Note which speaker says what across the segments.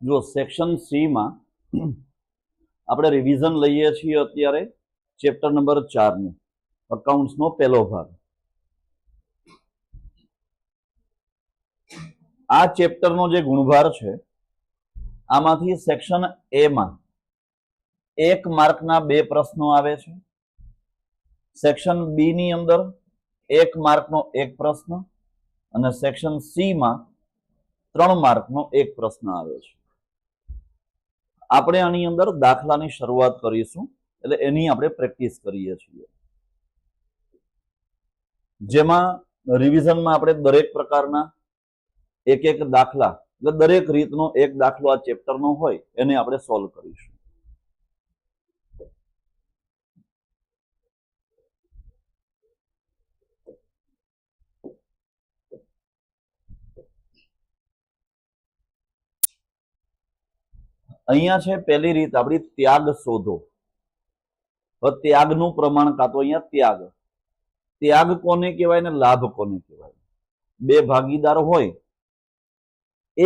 Speaker 1: જો section C માં આપણે રિવિઝન લઈએ છીએ અત્યારે ચેપ્ટર નંબર ચાર અકાઉન્ટ્સનો પહેલો ભાગ. આ ચેપ્ટર નો જે ગુણભાર છે, આમાંથી સેક્શન એમાં એક માર્કના બે પ્રશ્નો આવે છે. સેક્શન બી ની અંદર એક માર્કનો એક પ્રશ્ન અને સેક્શન સીમાં ત્રણ માર્કનો એક પ્રશ્ન આવે છે. આપણે આની અંદર દાખલાની શરૂઆત કરીશું, એટલે એની આપણે પ્રેક્ટિસ કરીએ છીએ. જેમાં રિવિઝનમાં આપણે દરેક પ્રકારના એક એક દાખલા, એટલે દરેક રીતનો એક દાખલો આ ચેપ્ટરનો હોય, એને આપણે સોલ્વ કરીશું. અહીંયા છે પહેલી રીત, આપણી ત્યાગ શોધો. ત્યાગનું પ્રમાણ કાં તો અહીંયા ત્યાગ. ત્યાગ કોને કહેવાય ને લાભ કોને કહેવાય? બે ભાગીદાર હોય.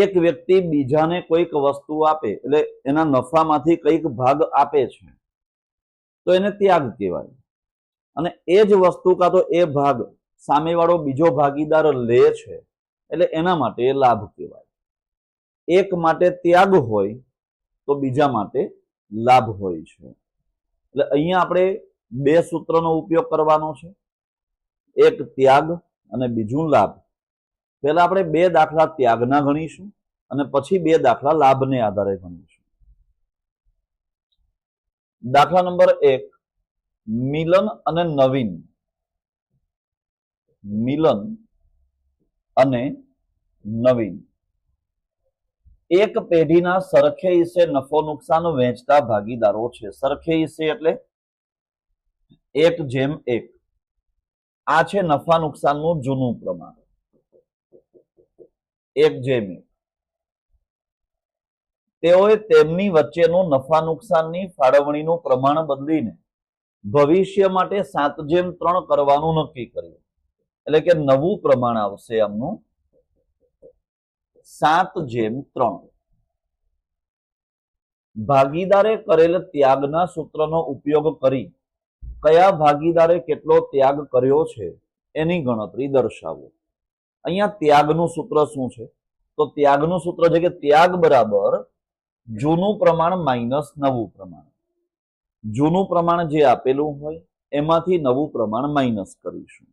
Speaker 1: એક વ્યક્તિ બીજાને કોઈક વસ્તુ આપે, એટલે એના નફામાંથી કંઈક ભાગ આપે છે. તો એને ત્યાગ કહેવાય. અને એ જ વસ્તુ કાં તો એ ભાગ સામેવાળો બીજો ભાગીદાર લે છે, એટલે એના માટે લાભ કહેવાય. એક માટે ત્યાગ હોય તો બીજા માટે લાભ હોય છે. એટલે અહીંયા આપણે બે સૂત્રનો ઉપયોગ કરવાનો છે. એક ત્યાગ અને બીજું લાભ. પહેલા આપણે બે દાખલા ત્યાગના ગણીશું અને પછી બે દાખલા લાભને આધારે ગણીશું. દાખલા નંબર એક, મિલન અને નવીન. મિલન અને નવીન. એક પેઢીના સરખે હિસ્સે નફો નુકસાન વહેંચતા ભાગીદારો છે. સરખે હિસ્સે એટલે? એક જેમ એક. આ છે નફા નુકસાનનું જૂનું પ્રમાણ. એક જેમ તેઓએ તેમની વચ્ચેનું નફા નુકસાનની ફાળવણીનું પ્રમાણ બદલીને ભવિષ્ય માટે સાત જેમ ત્રણ કરવાનું નક્કી કર્યું. એટલે કે નવું પ્રમાણ આવશે આમનું. સાત જેમ ત્રણ. ભાગીદારે કરેલ ત્યાગના સૂત્રનો ઉપયોગ કરી કયા ભાગીદારે કેટલો ત્યાગ કર્યો છે એની ગણતરી દર્શાવો. અહીંયા ત્યાગનું સૂત્ર શું છે? તો ત્યાગનું સૂત્ર છે કે ત્યાગ બરાબર જૂનું પ્રમાણ માઇનસ નવું પ્રમાણ. જૂનું પ્રમાણ જે આપેલું હોય એમાંથી નવું પ્રમાણ માઇનસ કરીશું.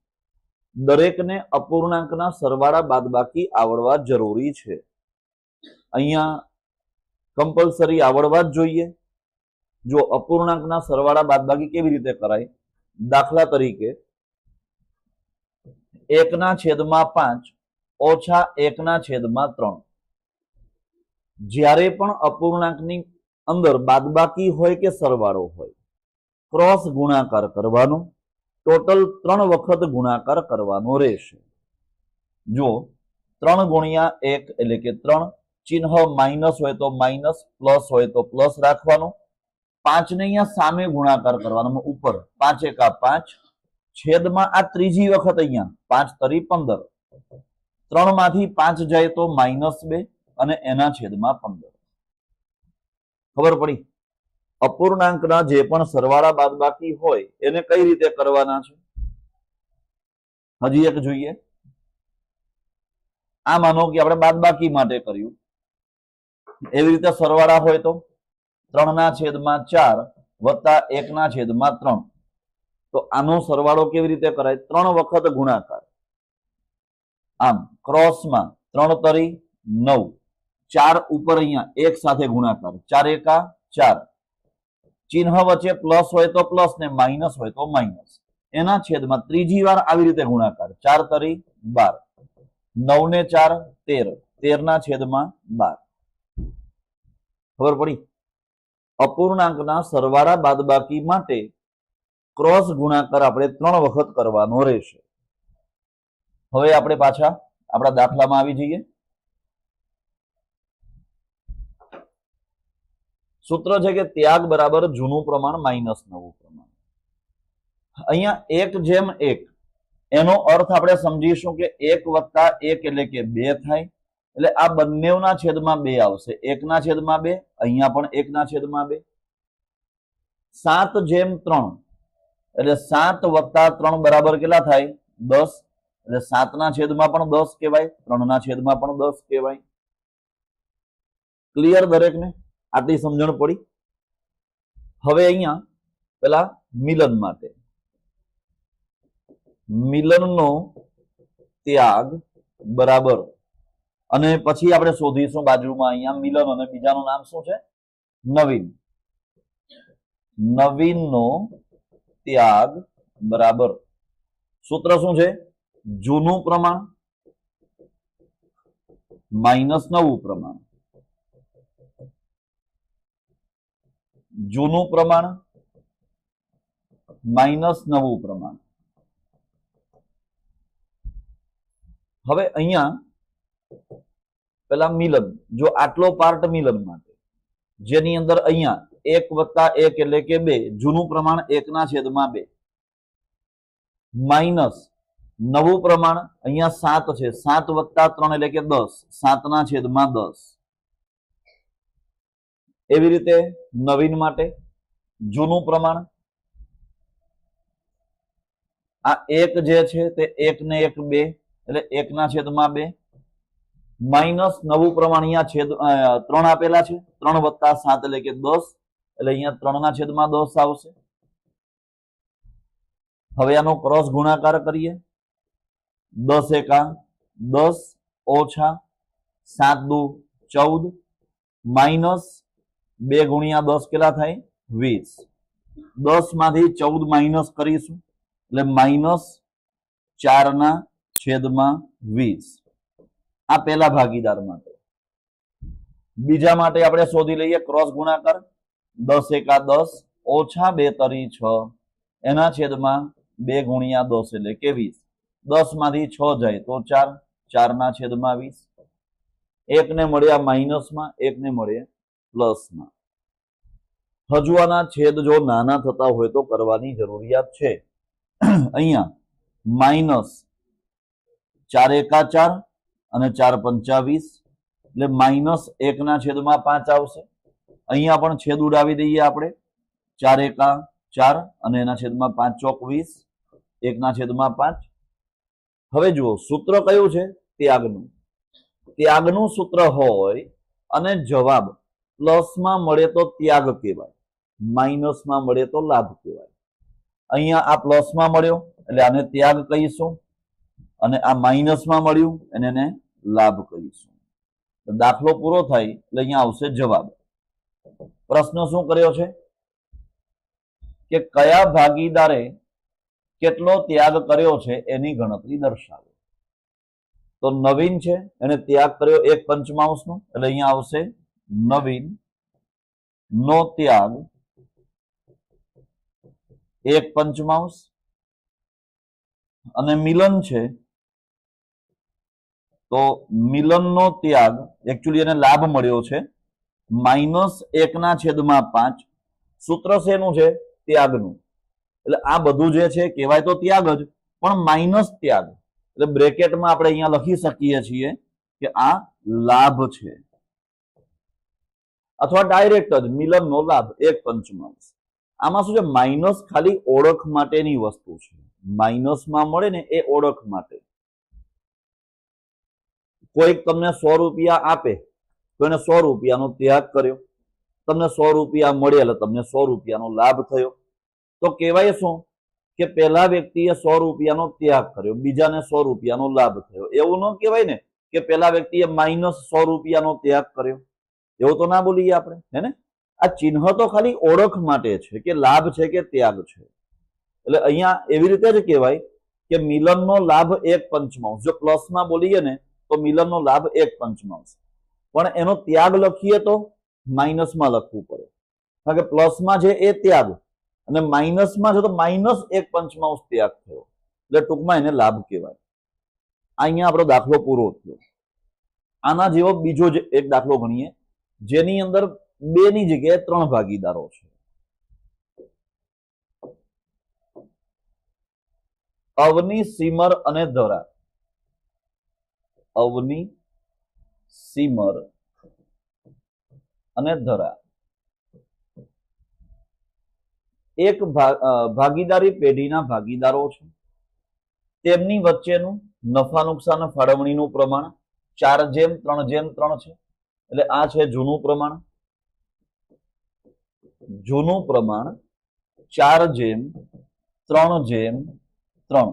Speaker 1: દરેકને અપૂર્ણાંકના સરવાળા બાદબાકી આવડવા જરૂરી છે. અહીંયા કમ્પલસરી આવડવા જ જોઈએ. જો અપૂર્ણાંકના સરવાળા બાદબાકી કેવી રીતે કરાય? દાખલા તરીકે, એકના છેદમાં પાંચ ઓછા એકના છેદમાં ત્રણ. જ્યારે પણ અપૂર્ણાંકની અંદર બાદબાકી હોય કે સરવાળો હોય, ક્રોસ ગુણાકાર કરવાનો ટોટલ ત્રણ વખત ગુણાકાર કરવાનો રહેશે. જો ત્રણ ગુણ્યા એક એટલે કે ત્રણ, ચિહ્ન માઇનસ હોય તો માઇનસ, પ્લસ હોય તો પ્લસ રાખવાનું. પાંચ ને અહીંયા સામે ગુણાકાર કરવાનો ઉપર. પાંચ એકા પાંચ, છેદમાં આ ત્રીજી વખત અહીંયા. પાંચ તરી પંદર. ત્રણમાંથી પાંચ જાય તો માઇનસ બે અને એના છેદમાં પંદર. ખબર પડી? અપૂર્ણાંકના જે પણ સરવાળા બાદબાકી હોય, એને કઈ રીતે કરવાના છે? હજી એક જોઈએ. આ માનો કે આપણે બાદબાકી માટે કર્યું. એવી રીતે સરવાળા હોય તો ત્રણના છેદમાં ચાર વત્તા એકના છેદમાં ત્રણ. તો આનો સરવાળો કેવી રીતે કરાય? ત્રણ વખત ગુણાકાર. આમ, ક્રોસમાં ત્રણ તરી નવ. ચાર ઉપર અહીંયા એક સાથે ગુણાકાર. ચાર એકા ચાર. ચિહ્ન વચ્ચે પ્લસ હોય તો પ્લસ ને માઇનસ હોય તો માઇનસ. એના છેદમાં ત્રીજી વાર આવી રીતે ગુણાકાર. ચાર તરી બાર. નવ ને ચાર, તેર. તેર ના છેદમાં બાર. ખબર પડી? અપૂર્ણાંકના સરવાળા બાદબાકી માટે ક્રોસ ગુણાકાર આપણે ત્રણ વખત કરવાનો રહેશે. હવે આપણે પાછા આપણા દાખલામાં આવી જઈએ. સૂત્ર છે કે ત્યાગ બરાબર જૂનું પ્રમાણ માઇનસ નવું પ્રમાણ. અહીંયા એક જેમ એક, એનો અર્થ આપણે સમજીશું કે એક વત્તા એક એટલે કે બે થાય, એટલે આ બંનેના છેદમાં બે આવશે. એકના છેદમાં બે, અહીંયા પણ એકના છેદમાં બે. સાત જેમ ત્રણ, એટલે સાત વત્તા ત્રણ બરાબર કેટલા થાય? દસ, એટલે સાતના છેદમાં પણ દસ કહેવાય, ત્રણના છેદમાં પણ દસ કહેવાય. ક્લિયર દરેકને? આટલી સમજણ પડી. હવે અહીંયા પેલા મિલન માટે. મિલનનો ત્યાગ બરાબર. અને પછી આપણે શોધીશું બાજુમાં અહીંયા મિલન અને બીજાનું નામ શું છે? નવીન. નવીનનો ત્યાગ બરાબર. સૂત્ર શું છે? જૂનું પ્રમાણ માઇનસ નવું પ્રમાણ. જૂનું પ્રમાણ માઇનસ નવું પ્રમાણ. હવે અહીંયા પેલા મિલન, જો આટલો પાર્ટ મિલન માટે, જેની અંદર અહીંયા એક વત્તા એક એટલે કે બે, જૂનું પ્રમાણ એકના છેદમાં બે. માઇનસ નવું પ્રમાણ અહીંયા સાત છે, સાત વત્તા ત્રણ એટલે કે દસ, સાતના છેદમાં દસ. એવી રીતે નવીન માટે, જૂનું પ્રમાણ. આ એક જે છે તે એક ને એક બે, એટલે એકના છેદમાં બે. માઇનસ નવું પ્રમાણ અહીંયા છેદ ત્રણ આપેલા છે. ત્રણ વત્તા સાત એટલે કે દસ, એટલે અહીંયા ત્રણના છેદમાં દસ આવશે. હવે આનો ક્રોસ ગુણાકાર કરીએ. દસ એકા દસ ઓછા સાત દુ ચૌદ, માઇનસ બે ગુણ્યા દસ કેટલા થાય? વીસ. દસમાંથી ચૌદ માઇનસ કરીશું. એટલે માઇનસ ચારના છેદમાં વીસ. આ પહેલા ભાગીદાર માટે. બીજા માટે આપણે શોધી લઈએ ક્રોસ ગુણાકાર. દસ એકા દસ ઓછા બે તરી છ. એના છેદમાં બે ગુણ્યા દસ એટલે કે વીસ. દસમાંથી છ જાય તો ચાર. ચારના છેદમાં વીસ. એકને મળ્યા માઇનસમાં એકને મળે પ્લસમાં. હજુ આના છેદ જો નાના થતા હોય તો કરવાની જરૂરિયાત છે. અહીંયા માઇનસ ચાર એકા ચાર અને ચાર પંચાવીસ એટલે માઇનસ એકના છેદમાં પાંચ આવશે. અહીંયા પણ છેદ ઉડાવી દઈએ આપણે. ચાર એકા ચાર અને એના છેદમાં પાંચ ચોક વીસ, એકના છેદમાં પાંચ. હવે જુઓ, સૂત્ર કયું છે? ત્યાગનું. ત્યાગનું સૂત્ર હોય અને જવાબ પ્લસમાં મળે તો ત્યાગ કહેવાય. માઇનસમાં મળે તો લાભ કહેવાય. અહીંયા આ પ્લસમાં મળ્યો, એટલે આને ત્યાગ કહીશું. અને આ માઇનસમાં મળ્યું એને એને લાભ કહીશું. દાખલો પૂરો થાય, એટલે અહીંયા આવશે જવાબ. પ્રશ્ન શું કર્યો છે? કે કયા ભાગીદારે કેટલો ત્યાગ કર્યો છે એની ગણતરી દર્શાવે. તો નવીન છે, એને ત્યાગ કર્યો એક પંચમાંશનો, એટલે અહીંયા આવશે નવીન, નો ત્યાગ, એક પંચમાંશ, અને મિલન છે, તો મિલનનો ત્યાગ એકચ્યુઅલી એને લાભ મળ્યો છે. માઇનસ એકના છેદમાં પાંચ, સૂત્ર શેનું છે? ત્યાગનું. એટલે આ બધું જે છે, કહેવાય તો ત્યાગ જ, પણ માઇનસ ત્યાગ. એટલે બ્રેકેટમાં આપણે અહીંયા લખી શકીએ છીએ કે આ લાભ છે. અથવા ડાયરેક્ટ જ મિલનનો લાભ એક પંચમાંશ. આમાં શું છે? માઇનસ ખાલી ઓળખ માટેની વસ્તુ છે. માઇનસમાં મળે ને એ ઓળખ માટે. કોઈક તમને સો રૂપિયા આપે, તો એને સો રૂપિયાનો ત્યાગ કર્યો. તમને સો રૂપિયા મળે એટલે તમને સો રૂપિયાનો લાભ થયો. તો કહેવાય શું? કે પહેલા વ્યક્તિએ સો રૂપિયાનો ત્યાગ કર્યો, બીજાને સો રૂપિયાનો લાભ થયો. એવું ન કહેવાય ને કે પહેલા વ્યક્તિએ માઇનસ સો રૂપિયાનો ત્યાગ કર્યો. એવું તો ના બોલીએ આપણે, હે ને? આ ચિહ્ન તો ખાલી ઓળખ માટે છે કે લાભ છે કે ત્યાગ છે. એટલે અહીંયા એવી રીતે જ કહેવાય કે મિલનનો લાભ એક પંચમાંશ. જો પ્લસમાં બોલીએ ને, તો મિલનનો લાભ એક પંચમાંશ. પણ એનો ત્યાગ લખીએ તો માઇનસમાં લખવું પડે. કારણ કે પ્લસમાં છે એ ત્યાગ, અને માઇનસમાં છે તો માઇનસ એક પંચમાંશ ત્યાગ થયો. એટલે ટૂંકમાં એને લાભ કહેવાય. અહીંયા આપણો દાખલો પૂરો થયો. આના જેવો બીજો જ એક દાખલો ગણીએ. જેની અંદર બે ની જગ્યાએ ત્રણ ભાગીદારો છે. અવની, સીમર અને ધરા. અવની, સીમર અને ધરા. એક ભાગીદારી પેઢીના ભાગીદારો છે. તેમની વચ્ચેનું નફા નુકસાન ફાળવણીનું પ્રમાણ ચાર જેમ, ત્રણ જેમ, ત્રણ છે. એટલે આ છે જૂનું પ્રમાણ. જૂનું પ્રમાણ ચાર જેમ, ત્રણ જેમ, ત્રણ.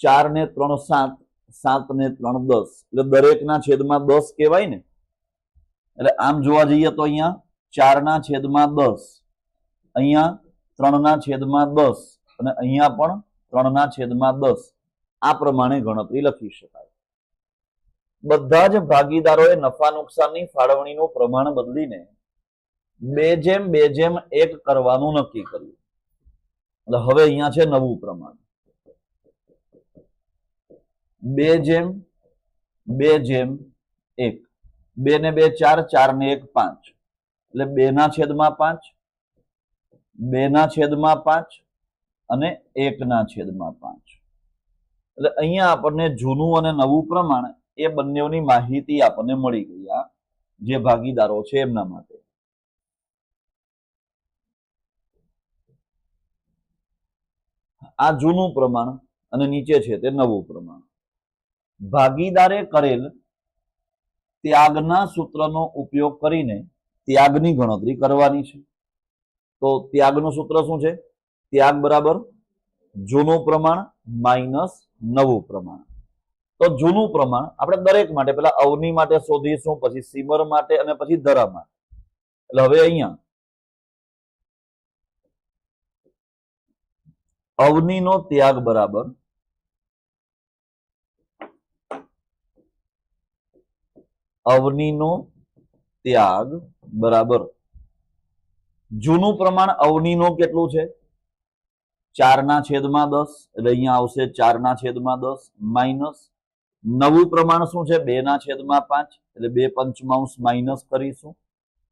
Speaker 1: ચાર ને ત્રણ સાત સાત ને ત્રણ દસ. એટલે દરેકના છેદમાં દસ કહેવાય ને. એટલે આમ જોવા જઈએ તો અહીંયા ચારના છેદમાં દસ. અહીંયા ત્રણના છેદમાં દસ. અને અહીંયા પણ ત્રણના છેદમાં દસ. આ પ્રમાણે ગણતરી લખી શકાય. બધા જ ભાગીદારોએ નફા નુકસાનની ફાળવણીનું પ્રમાણ બદલીને બે જેમ બે જેમ એક કરવાનું નક્કી કર્યું. એટલે હવે અહીંયા છે નવું પ્રમાણ. બે જેમ બે જેમ એક. બે ને બે ચાર ચાર ને એક પાંચ. એટલે બે ના છેદમાં પાંચ, બે ના છેદમાં પાંચ અને એક ના છેદમાં પાંચ. એટલે અહીંયા આપણને જૂનું અને નવું પ્રમાણ એ બંનેઓની માહિતી આપણને મળી ગઈ આ, જે ભાગીદારો છે એમના માટે. આ જૂનું પ્રમાણ અને નીચે છે તે નવું પ્રમાણ. ભાગીદારે કરેલ ત્યાગના સૂત્રનો ઉપયોગ કરીને ત્યાગની ગણતરી કરવાની છે. તો ત્યાગનું સૂત્ર શું છે? ત્યાગ બરાબર જૂનું પ્રમાણ માઇનસ નવું પ્રમાણ. તો જૂનું પ્રમાણ આપણે દરેક માટે, પેલા અવની માટે શોધીશું, પછી સીમર માટે અને પછી ધરા માટે. એટલે હવે અહીંયા. અવનીનો ત્યાગ બરાબર. અવનીનો ત્યાગ બરાબર. જૂનું પ્રમાણ અવનીનો કેટલું છે? ચારના છેદમાં દસ. એટલે અહીંયા આવશે ચારના છેદમાં દસ માઇનસ નવું પ્રમાણ શું છે? બે ના છેદમાં પાંચ, એટલે બે પંચમાંશ માઇનસ કરીશું,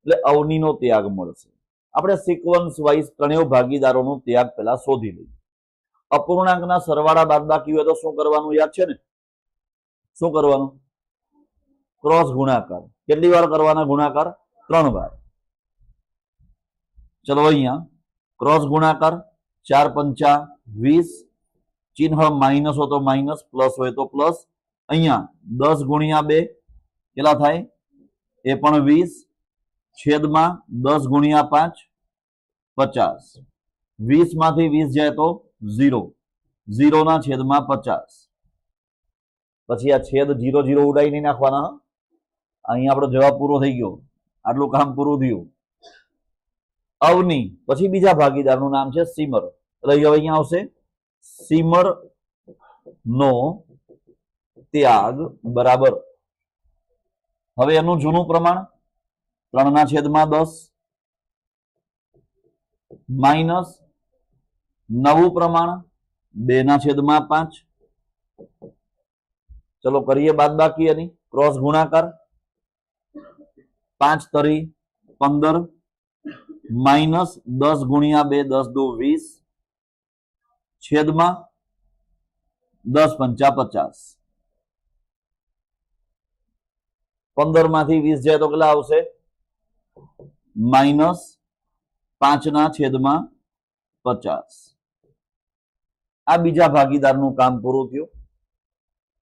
Speaker 1: એટલે અવનીનો ત્યાગ મળશે. આપણે સિક્વન્સ વાઇઝ ત્રણેય ભાગીદારોનો ત્યાગ પેલા શોધી લઈએ. અપૂર્ણાંકના સરવાળા બાદબાકી હોય તો શું કરવાનું યાદ છે ને? શું કરવાનું? ક્રોસ ગુણાકાર. કેટલી વાર કરવાના ગુણાકાર? ત્રણ વાર. ચલો અહીંયા, ક્રોસ ગુણાકાર, ચાર પંચા વીસ, ચિહ્ન માઇનસ હોય તો માઇનસ, પ્લસ હોય તો પ્લસ અહીંયા દસ ગુણ્યા બે કેટલા થાય? એ પણ વીસ. છેદમાં દસ ગુણ્યા પાંચ, પચાસ. વીસમાંથી વીસ જાય તો ઝીરો. ઝીરો ના છેદમાં પચાસ. પછી આ છેદ જીરો જીરો ઉડાઈ નહીં નાખવાના અહીંયા આપણો જવાબ પૂરો થઈ ગયો. આટલું કામ પૂરું થયું. અવની. પછી બીજા ભાગીદારનું નામ છે સીમર. એટલે હવે અહીંયા આવશે. સીમર નો ત્યાગ બરાબર. હવે એનું જૂનું પ્રમાણ ત્રણના છેદમાં દસ માઇનસ નવું પ્રમાણ બે ના છેદમાં પાંચ. ચલો કરીએ બાદબાકી એની. ક્રોસ ગુણાકાર. પાંચ તરી પંદર માઇનસ દસ ગુણ્યા બે, દસ દુ વીસ છેદમાં દસ પંચા પચાસ. પંદરમાંથી વીસ જાય તો કેટલા આવશે? માઇનસ પાંચના છેદમાં પચાસ. આ બીજા ભાગીદારનું કામ પૂરું થયું.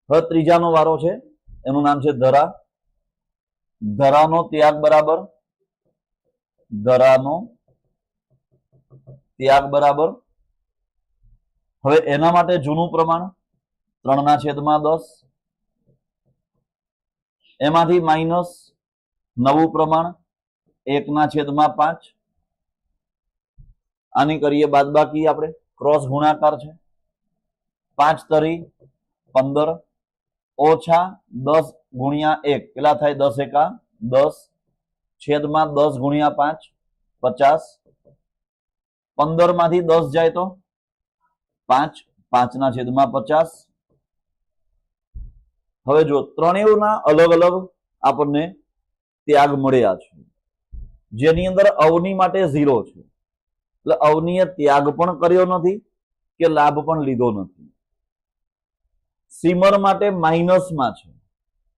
Speaker 1: હવે ત્રીજાનો વારો છે. એનું નામ છે ધરા. ધરાનો ત્યાગ બરાબર. ધરાનો ત્યાગ બરાબર. હવે એના માટે જૂનું પ્રમાણ ત્રણના છેદમાં દસ. એમાંથી માઇનસ નવું પ્રમાણ, એકના છેદમાં પાંચ. આની કરીએ બાદબાકી આપણે. ક્રોસ ગુણાકાર છે. પાંચ તરી પંદર ઓછા દસ ગુણ્યા એક. કેટલા થાય? દસ એકા દસ. છેદમાં દસ ગુણ્યા પાંચ, પચાસ. પંદરમાંથી દસ જાય તો પાંચ. પાંચના છેદમાં પચાસ. હવે જો ત્રણેયના અલગ અલગ આપણને ત્યાગ મળ્યા છે, જેની અંદર અવની માટે ઝીરો છે. એટલે અવનીએ ત્યાગ પણ કર્યો નથી કે લાભ પણ લીધો નથી. સીમર માટે માઇનસમાં છે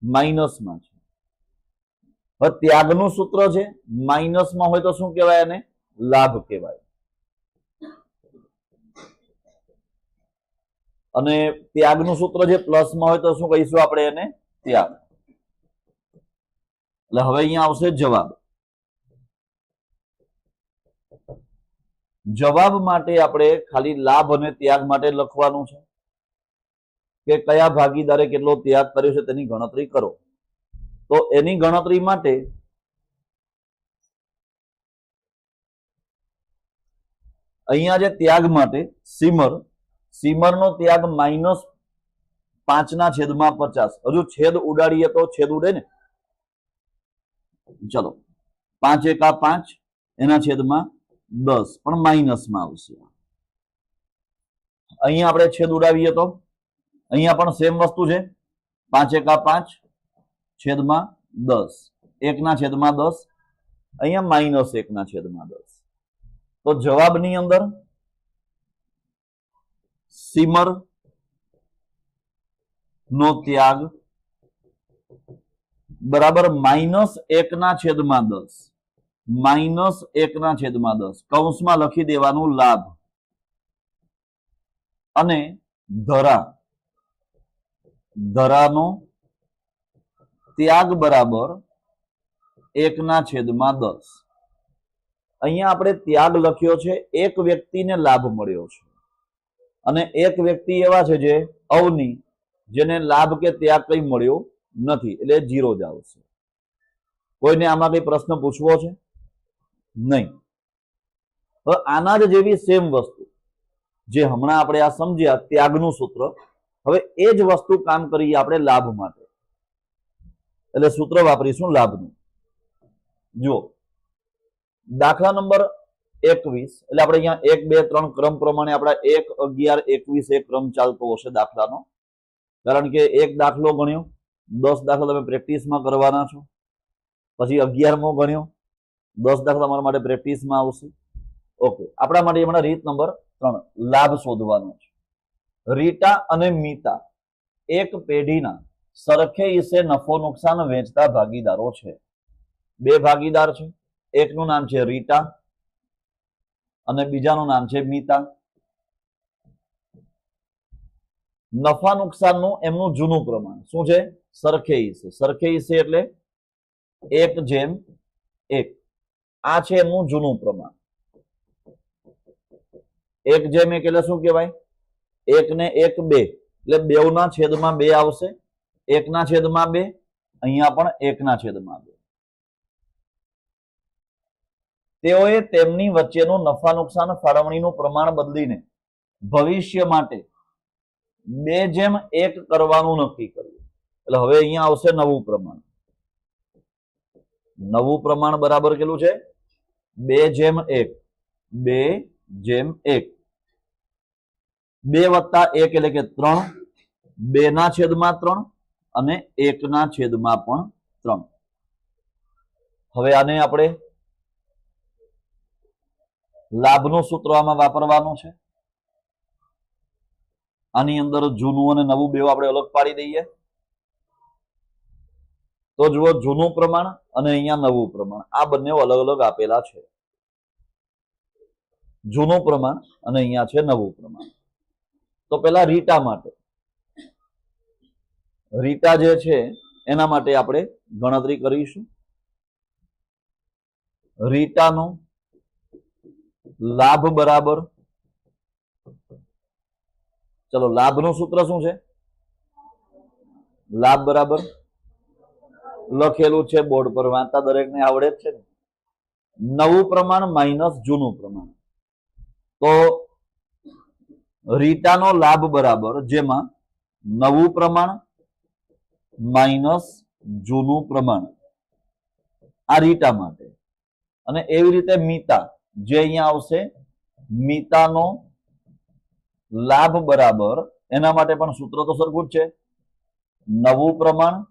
Speaker 1: માઇનસમાં છે. હવે ત્યાગનું સૂત્ર છે, માઇનસમાં હોય તો શું કહેવાય એને? લાભ કહેવાય. અને ત્યાગનું સૂત્ર જે પ્લસમાં હોય તો શું કહીશું આપણે એને? ત્યાગ. એટલે હવે અહીંયા આવશે જવાબ. જવાબ માટે આપણે ખાલી લાભ અને ત્યાગ માટે લખવાનું છે કે કયા ભાગીદારે કેટલો ત્યાગ કર્યો છે તેની ગણતરી કરો. તો એની ગણતરી માટે અહીંયા જે ત્યાગ માટે, સીમર સીમરનો ત્યાગ માઇનસ પાંચના છેદમાં પચાસ. હજુ છેદ ઉડાડીએ તો છેદ ઉડે ને? ચલો. પાંચ એકા પાંચ, એના છેદમાં દસ. પણ માઇનસમાં આવશે. અહીંયા આપણે છેદ ઉડાવીએ તો? અહીંયા પણ સેમ વસ્તુ છે. પાંચ એકા પાંચ, છેદમાં દસ. એકના છેદમાં દસ. અહીંયા માઇનસ એકના છેદમાં દસ. તો જવાબની અંદર સીમર નો ત્યાગ. બરાબર, માઇનસ એકના છેદમાં દસ. માઇનસ એકના છેદમાં દસ. કૌંસમાં લખી દેવાનું લાભ. અને ધરા. ધરાનો ત્યાગ બરાબર એકના છેદમાં દસ. અહીંયા આપણે ત્યાગ લખ્યો છે. એક વ્યક્તિને લાભ મળ્યો છે. અને એક વ્યક્તિ એવા છે જે અવની, જેને લાભ કે ત્યાગ કંઈ મળ્યો નથી, એટલે જીરો જ આવશે. કોઈને આમાં કંઈ પ્રશ્ન પૂછવો છે? નહીં. હવે આના જ જેવી સેમ વસ્તુ, જે હમણાં આપણે આ સમજ્યા, ત્યાગનું સૂત્ર. હવે એ જ વસ્તુ કામ કરીએ આપણે લાભ માટે. એટલે સૂત્ર વાપરીશું લાભનું. જુઓ. દાખલા નંબર એકવીસ. એટલે આપણે અહીંયા એક, બે, ત્રણ ક્રમ પ્રમાણે આપણા એક, અગિયાર, એકવીસ એક ક્રમ ચાલતો હશે દાખલાનો. કારણ કે એક દાખલો ગણ્યો, દસ દાખલા તમે પ્રેક્ટિસમાં કરવાના છો, પછી અગિયારમો ગણ્યો, દસ દાખલા અમારા માટે પ્રેક્ટિસમાં આવશે. ઓકે, આપણા માટે હમણાં રીત નંબર ત્રણ, લાભ શોધવાનો છે. રીટા અને મીતા એક પેઢીના સરખે હિસ્સે નફો નુકસાન વેચતા ભાગીદારો છે. બે ભાગીદાર છે. એકનું નામ છે રીટા અને બીજાનું નામ છે મીતા નફા નુકસાનનું એમનું જૂનું પ્રમાણ. શું છે? સરખે હિસ્સે સરખે હિસ્સે એટલે એક જેમ એક. આ છે એમનું જૂનું પ્રમાણ. એક જેમ એક એટલે શું કહેવાય? એક ને એક બે. એટલે બેવના છેદમાં બે આવશે. એકના છેદમાં બે. અહીંયા પણ એકના છેદમાં બે. તેઓએ તેમની વચ્ચેનું નફા, નુકસાન, ફાળવણીનું પ્રમાણ બદલીને ભવિષ્ય માટે બે જેમ એક કરવાનું નક્કી કર્યું. એટલે હવે અહીંયા આવશે નવું પ્રમાણ. નવું પ્રમાણ બરાબર કેટલું છે? બે જેમ એક. બે જેમ એક. બે વત્તા એક એટલે કે ત્રણ. બે ના છેદમાં ત્રણ અને એકના છેદમાં પણ ત્રણ. હવે આને આપણે લાભનું સૂત્ર આમાં વાપરવાનું છે? આની અંદર જૂનું અને નવું બે આપણે અલગ પાડી દઈએ. તો જુઓ, જૂનું પ્રમાણ અને અહીંયા નવું પ્રમાણ. આ બંને અલગ અલગ આપેલા છે. જૂનું પ્રમાણ અને અહીંયા છે નવું પ્રમાણ. તો પેલા રીટા માટે. રીટા જે છે, એના માટે આપણે ગણતરી કરીશું. રીટાનો લાભ બરાબર. ચલો, લાભનું સૂત્ર શું છે? લાભ બરાબર. લખેલું છે બોર્ડ પર, વાંચતા દરેકને આવડે જ છે ને? નવું પ્રમાણ માઇનસ જૂનું પ્રમાણ. તો રીટાનો લાભ બરાબર, જેમાં નવું પ્રમાણ માઇનસ જૂનું પ્રમાણ. આ રીટા માટે. અને એવી રીતે મીતા. જે અહીંયા આવશે, મિતાનો લાભ બરાબર, એના માટે પણ સૂત્ર તો સરખું છે. નવું પ્રમાણ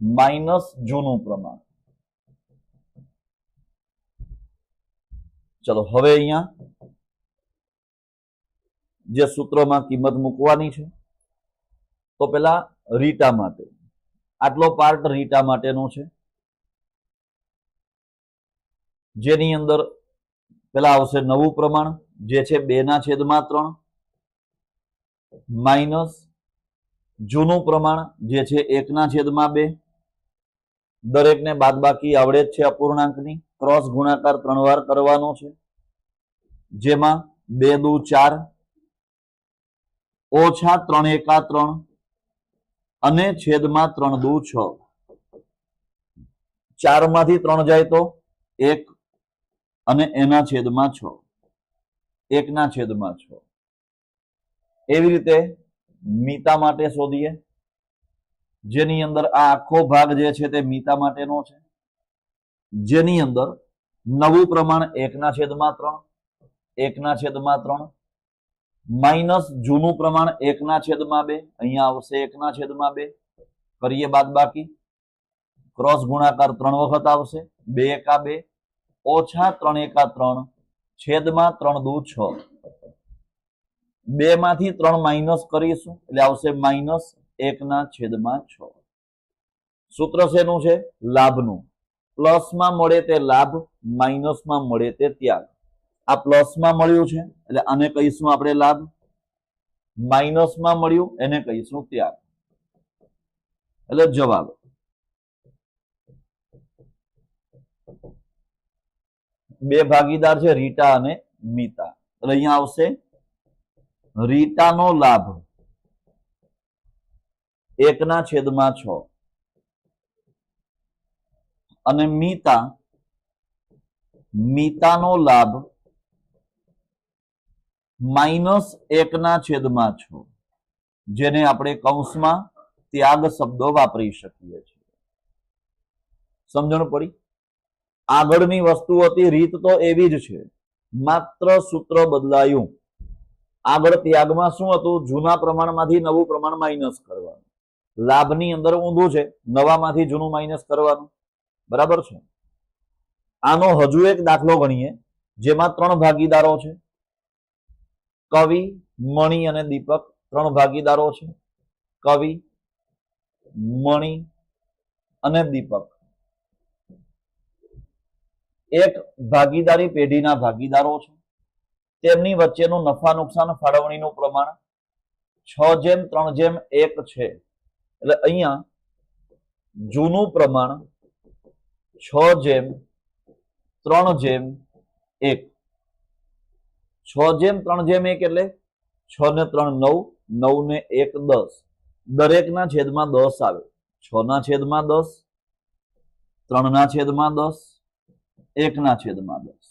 Speaker 1: માઇનસ જૂનું પ્રમાણ. ચલો, હવે અહીંયા જે સૂત્રમાં કિંમત મૂકવાની છે, તો પેલા રીટા માટે. આટલો પાર્ટ રીટા માટેનો છે. જેની અંદર પેલા આવશે નવું પ્રમાણ, જે છે બે ના છેદમાં ત્રણ માઇનસ જૂનું પ્રમાણ, જે છે એકના છેદમાં બે. દરેકને બાદબાકી આવડે જ છે અપૂર્ણાંકની. ક્રોસ ગુણાકાર ત્રણ વાર કરવાનો છે. જેમાં બે દુ ચાર, ઓછા ત્રણ એકા ત્રણ, અને છેદમાં ત્રણ દુ છ. ચારમાંથી ત્રણ જાય તો એક અને એના છેદમાં છ. એકના છેદમાં છ. એવી રીતે મીતા માટે શોધીએ. જેની અંદર આ આખો ભાગ જે છે તે મીતા માટેનો છે. જેની અંદર નવું પ્રમાણ એકના છેદમાં ત્રણ, એકના છેદમાં ત્રણ, માઇનસ જૂનું પ્રમાણ એકના છેદમાં બે, અહીંયા આવશે એકના છેદમાં બે. કરીએ બાદ બાકી ક્રોસ ગુણાકાર ત્રણ વખત આવશે. બે એકા બે. ઓછા ત્રણ એકા ત્રણ, છેદમાં ત્રણ દુ છ. બે માંથી ત્રણ માઇનસ કરીશું, એટલે આવશે માઇનસ એકના છેદમાં છ. સૂત્ર શેનું છે? લાભનું. પ્લસમાં મળે તે લાભ, માઇનસમાં મળે તે ત્યાગ. આ પ્લસમાં મળ્યું છે, એટલે આને કહીશું આપણે લાભ. માઇનસમાં મળ્યું, એને કહીશું ત્યાગ. એટલે જવાબ. બે ભાગીદાર છે, રીટા અને મીતા. એટલે અહીંયા આવશે. રીટાનો લાભ. એકના છેદમાં છ. અને મીતા, મીતાનો લાભ માઇનસ એકના છેદમાં છ. જેને આપણે કૌંસમાં ત્યાગ શબ્દો વાપરી શકીએ છીએ. સમજણ પડી? આગળની વસ્તુ હતી રીત તો એવી જ છે. માત્ર સૂત્ર બદલાયું. આગળ ત્યાગમાં શું હતું? જૂના પ્રમાણમાંથી નવું પ્રમાણ માઇનસ કરવાનું. લાભની અંદર ઊંધું છે. નવામાંથી જૂનું માઇનસ કરવાનું. બરાબર છે? આનો હજુ એક દાખલો ગણીએ, જેમાં ત્રણ ભાગીદારો છે. કવિ, મણિ અને દીપક ત્રણ ભાગીદારો છે. કવિ, મણિ અને દીપક. એક ભાગીદારી પેઢીના ભાગીદારો છે. તેમની વચ્ચેનું નફા નુકસાન ફાળવણીનું પ્રમાણ છ જેમ, ત્રણ જેમ, એક છે. એટલે અહીંયા જૂનું પ્રમાણ છ જેમ, ત્રણ જેમ, એક. છ જેમ, ત્રણ જેમ, એક એટલે છ ને ત્રણ નવ નવ ને એક દસ. દરેકના છેદમાં દસ આવે. છ ના છેદમાં દસ, ત્રણ ના છેદમાં દસ એકના છેદમાં દસ.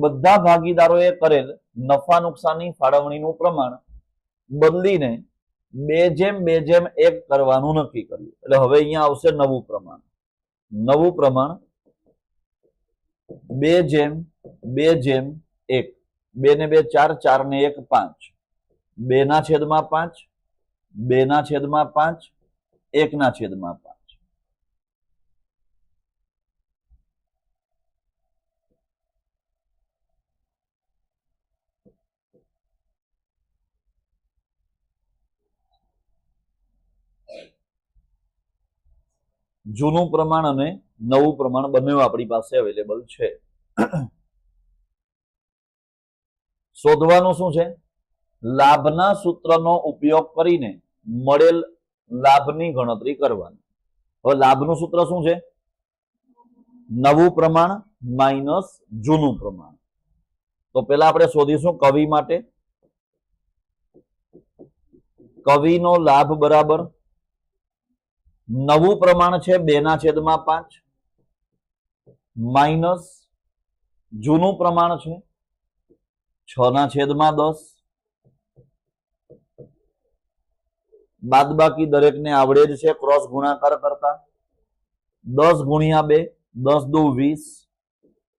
Speaker 1: બધા ભાગીદારોએ કરેલ નફા નુકસાનની ફાળવણીનું પ્રમાણ બદલીને બે જેમ બે જેમ એક કરવાનું નક્કી કર્યું. એટલે હવે અહીંયા આવશે નવું પ્રમાણ. નવું પ્રમાણ બે જેમ બે જેમ એક. બે ને બે ચાર ચાર ને એક પાંચ. બે ના છેદમાં પાંચ બે ના છેદમાં પાંચ, એકના છેદમાં પાંચ. જૂનું પ્રમાણ અને નવું પ્રમાણ બંને આપણી પાસે અવેલેબલ છે. શોધવાનું શું છે? લાભના સૂત્રનો ઉપયોગ કરીને મળેલ લાભની ગણતરી કરવાની. હવે લાભનું સૂત્ર શું છે? નવું પ્રમાણ માઇનસ જૂનું પ્રમાણ. તો પેલા આપણે શોધીશું કવિ માટે. કવિનો લાભ બરાબર નવું પ્રમાણ છે બે ના છેદમાં પાંચ. માઇનસ જૂનું પ્રમાણ છે છ ના છેદમાં દસ. બાદબાકી દરેકને આવડે જ છે ક્રોસ ગુણાકાર કરતા. દસ ગુણ્યા બે, દસ દુ વીસ.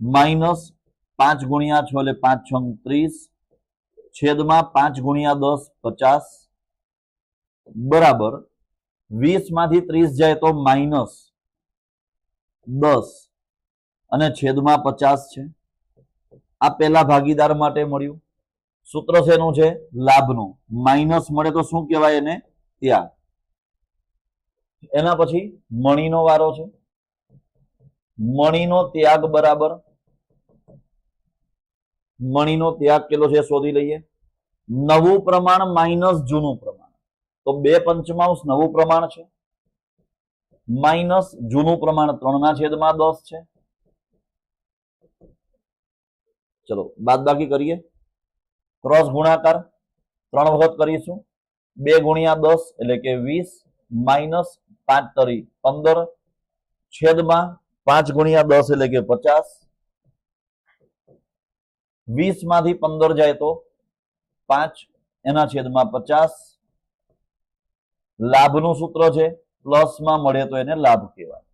Speaker 1: માઇનસ પાંચ ગુણ્યા છ એટલે પાંચ છ ત્રીસ. છેદમાં પાંચ ગુણ્યા દસ, પચાસ. બરાબર. વીસમાંથી ત્રીસ જાય તો માઇનસ દસ. અને છેદમાં પચાસ છે. આ પેલા ભાગીદાર માટે મળ્યું. સૂત્ર શેનું છે? લાભનું. માઇનસ મળે તો શું કહેવાય એને? ત્યાગ. એના પછી મણીનો વારો છે. મણીનો ત્યાગ બરાબર. મણીનો ત્યાગ કેટલો છે? શોધી લઈએ. નવું પ્રમાણ માઇનસ જૂનું પ્રમાણ. તો બે પંચમાંશ નવું પ્રમાણ છે. માઇનસ જૂનું પ્રમાણ ત્રણના છેદમાં દસ છે. ચલો, બાદબાકી કરીએ. ક્રોસ ગુણાકાર, ત્રણ વખત કરીશું. બે ગુણ્યા દસ એટલે કે વીસ, માઇનસ પાંચ તરી પંદર, છેદમાં પાંચ ગુણ્યા દસ એટલે કે પચાસ. વીસમાંથી પંદર જાય તો પાંચ, એના છેદમાં પચાસ. લાભનું સૂત્ર છે પ્લસમાં મળે તો એને લાભ કહેવાય.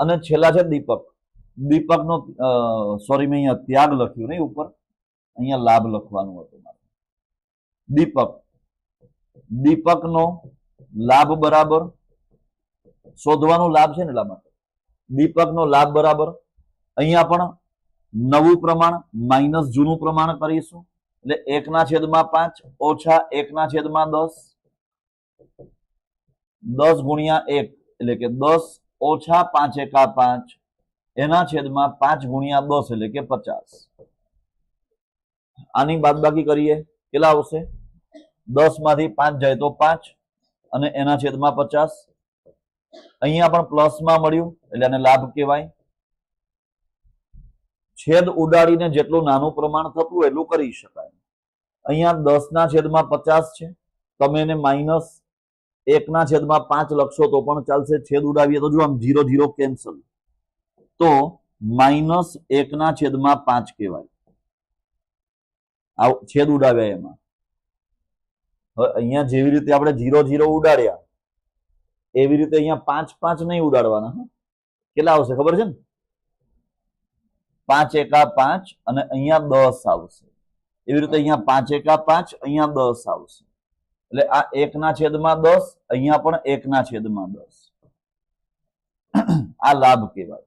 Speaker 1: અને છેલ્લા છે દીપક. દીપકનો સોરી મેં અહીંયા ત્યાગ લખ્યું નહીં ઉપર. અહીંયા લાભ લખવાનું હતું મારે. દીપક. દીપકનો લાભ બરાબર, શોધવાનો લાભ છે ને એટલા માટે. દીપકનો લાભ બરાબર, અહીંયા પણ નવું પ્રમાણ માઇનસ જૂનું પ્રમાણ કરીશું. એટલે એકના છેદમાં પાંચ ઓછા એકના છેદમાં દસ. દસ ગુણ્યા એક, એટલે કે દસ ઓછા પાંચ એકા પાંચ, એના છેદમાં પાંચ ગુણ્યા દસ, એટલે કે પચાસ. આની બાદબાકી કરીએ, કેટલા આવશે? દસમાંથી પાંચ જાય તો પાંચ, અને એના છેદમાં પચાસ. અહીંયા પણ પ્લસમાં મળ્યું, એટલે આને લાભ કહેવાય. છેદ ઉડાડીને જેટલું નાનું પ્રમાણ થતું એટલું કરી શકાય. અહીંયા દસ ના છેદમાં પચાસ છે, તમે એને માઇનસ એકના છેદમાં પાંચ લખશો તો પણ ચાલશે. છેદ ઉડાવીએ તો જો આમ ઝીરો ઝીરો કેન્સલ. તો માઇનસ એકના છેદમાં પાંચ કહેવાય. છેદ ઉડાવ્યા એમાં. અહીંયા જેવી રીતે આપણે જીરો જીરો ઉડાડ્યા, એવી રીતે અહીંયા પાંચ પાંચ નહીં ઉડાડવાના? કેટલા આવશે ખબર છે ને? પાંચ એકા પાંચ અને અહીંયા દસ આવશે. એવી રીતે અહીંયા પાંચ એકા પાંચ, અહીંયા દસ આવશે. એટલે આ એકના છેદમાં દસ, અહીંયા પણ એકના છેદમાં દસ. આ લાભ કહેવાય.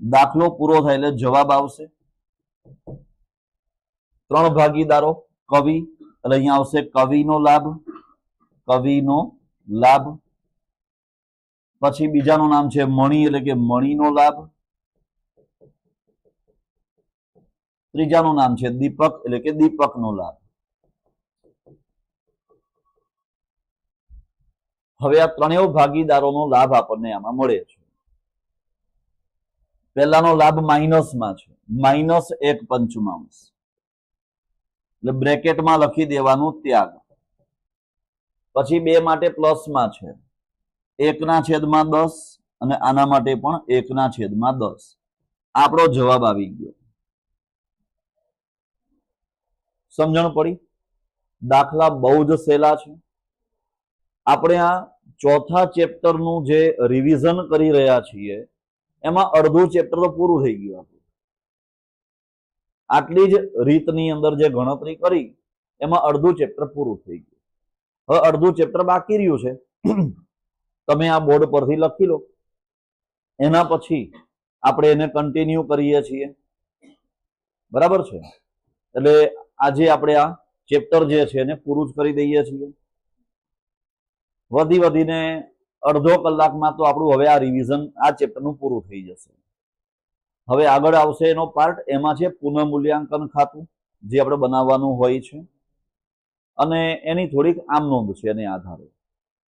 Speaker 1: દાખલો પૂરો થાય એટલે જવાબ આવશે ત્રણ ભાગીદારો, કવિ, એટલે અહીંયા આવશે કવિનો લાભ કવિનો લાભ, પછી બીજાનું નામ છે મણી, એટલે કે મણીનો લાભ, ત્રીજાનું નામ છે દીપક, એટલે કે દીપકનો લાભ. હવે આ ત્રણેય ભાગીદારોનો લાભ આપણને આમાં મળે છે. પહેલાનો લાભ માઇનસમાં છે. માઇનસ એક પંચમાંશ. એટલે બ્રેકેટમાં લખી દેવાનું ત્યાગ. પછી બે માટે પ્લસમાં છે. એકના છેદમાં દસ અને આના માટે પણ એકના છેદમાં દસ. આપણો જવાબ આવી ગયો. સમજણ પડી? દાખલા બહુ જ સહેલા છે. આપણે આ ચોથા ચેપ્ટરનું જે રિવિઝન કરી રહ્યા છીએ, એમાં અડધું ચેપ્ટર તો પૂરું થઈ ગયું આપણું આટલી જ રીતની અંદર જે ગણતરી કરી, એમાં અડધું ચેપ્ટર પૂરું થઈ ગયું. હવે અડધું ચેપ્ટર બાકી રહ્યું છે. તમે આ બોર્ડ પરથી લખી લો. એના પછી આપણે એને કન્ટિન્યુ કરીએ છીએ. બરાબર છે? એટલે આજે આપણે આ ચેપ્ટર જે છે એને પૂરું જ કરી દઈએ છીએ. વધી વધીને અડધો કલાકમાં તો આપણું હવે આ રિવિઝન આ ચેપ્ટરનું પૂરું થઈ જશે. હવે આગળ આવશે એનો પાર્ટ એમાં છે પુનઃમૂલ્યાંકન ખાતું, જે આપણે બનાવવાનું હોય છે. અને એની થોડીક આમ નોંધ છે, એની આધારે.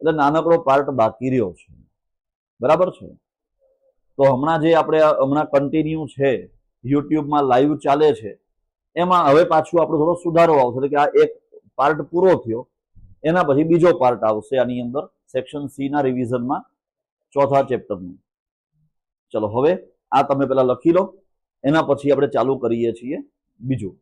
Speaker 1: એટલે નાનકડો પાર્ટ બાકી રહ્યો છે. બરાબર છે? તો હમણાં જે આપણે, હમણાં કન્ટિન્યુ છે, યુટ્યુબમાં લાઈવ ચાલે છે, એમાં હવે પાછું આપણો થોડો સુધારો આવશે. એટલે કે આ એક પાર્ટ પૂરો થયો. એના પછી બીજો પાર્ટ આવશે આની અંદર સેક્શન સી ના રિવિઝનમાં ચોથા ચેપ્ટરનું ચલો હવે આ તમે પેલા લખી લો, એના પછી આપણે ચાલુ કરીએ છીએ બીજું.